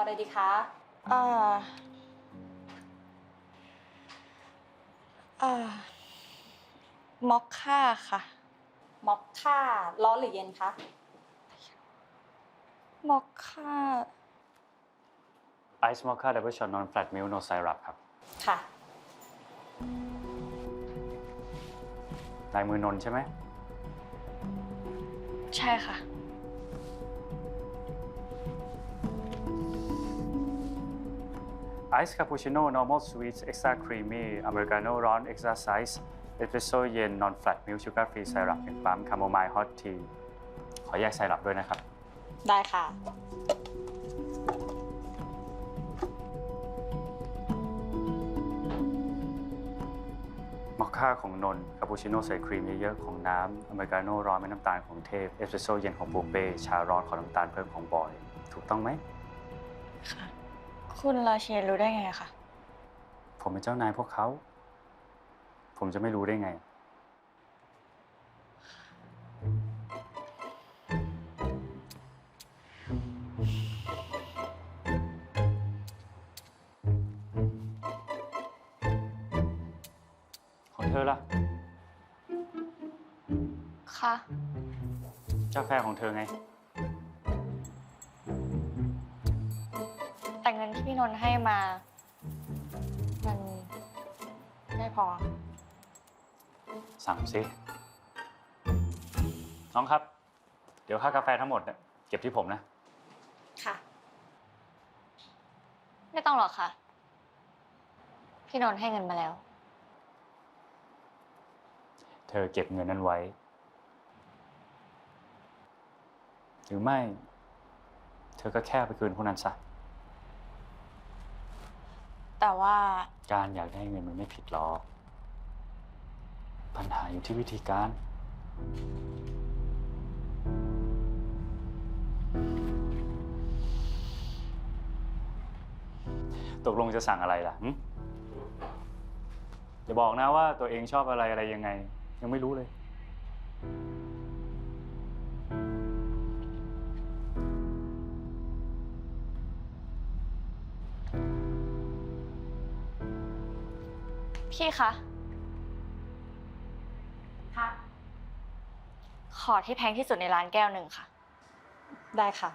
เอาอะไรดีคะเอ่อเอ่อมอคค่าค่ะ มอคค่าร้อนหรือเย็นคะมอคค่า ไอซ์มอคค่าดับเบิลช็อตนอนแฟลตมิลโนไซรัปครับค่ะ ลายมือนนท์ใช่ไหม ใช่ค่ะ ไอซ์คาปูชิโน่ normal sweet extra creamy อเมริกาโน่ร้อน extra size เอสเปรสโซ่เย็น non flat milk sugar free ไซรัปหนึ่งปั๊มคาโมไมล์ฮอตทีขอแยกไซรัปด้วยนะครับ ได้ค่ะ มอคค่าของนนท์คาปูชิโน่ใส่ครีมเยอะๆของน้ำอเมริกาโน่ร้อนไม่น้ำตาลของเทพ เอสเปรสโซ่เย็นของปูเป้ชาร้อนของน้ำตาลเพิ่มของบอย ถูกต้องไหมค่ะ คุณราเชนรู้ได้ไงอะคะ ผมเป็นเจ้านายพวกเขา ผมจะไม่รู้ได้ไง ของเธอล่ะ ค่ะ กาแฟของเธอไง พี่นนท์ให้มา มันไม่พอ สั่งสิน้องครับ เดี๋ยวค่ากาแฟทั้งหมดเนี่ยเก็บที่ผมนะ ค่ะ ไม่ต้องหรอกค่ะ พี่นนท์ให้เงินมาแล้ว เธอเก็บเงินนั้นไว้ หรือไม่ เธอก็แค่ไปคืนพวกนั้นซะ แต่ว่า การอยากได้เงินมันไม่ผิดหรอก ปัญหาอยู่ที่วิธีการ ตกลงจะสั่งอะไรล่ะหึอย่าบอกนะว่าตัวเองชอบอะไรอะไรยังไง ยังไม่รู้เลย พี่คะ ค่ะ ขอที่แพงที่สุดในร้านแก้วหนึ่งค่ะ ได้ค่ะ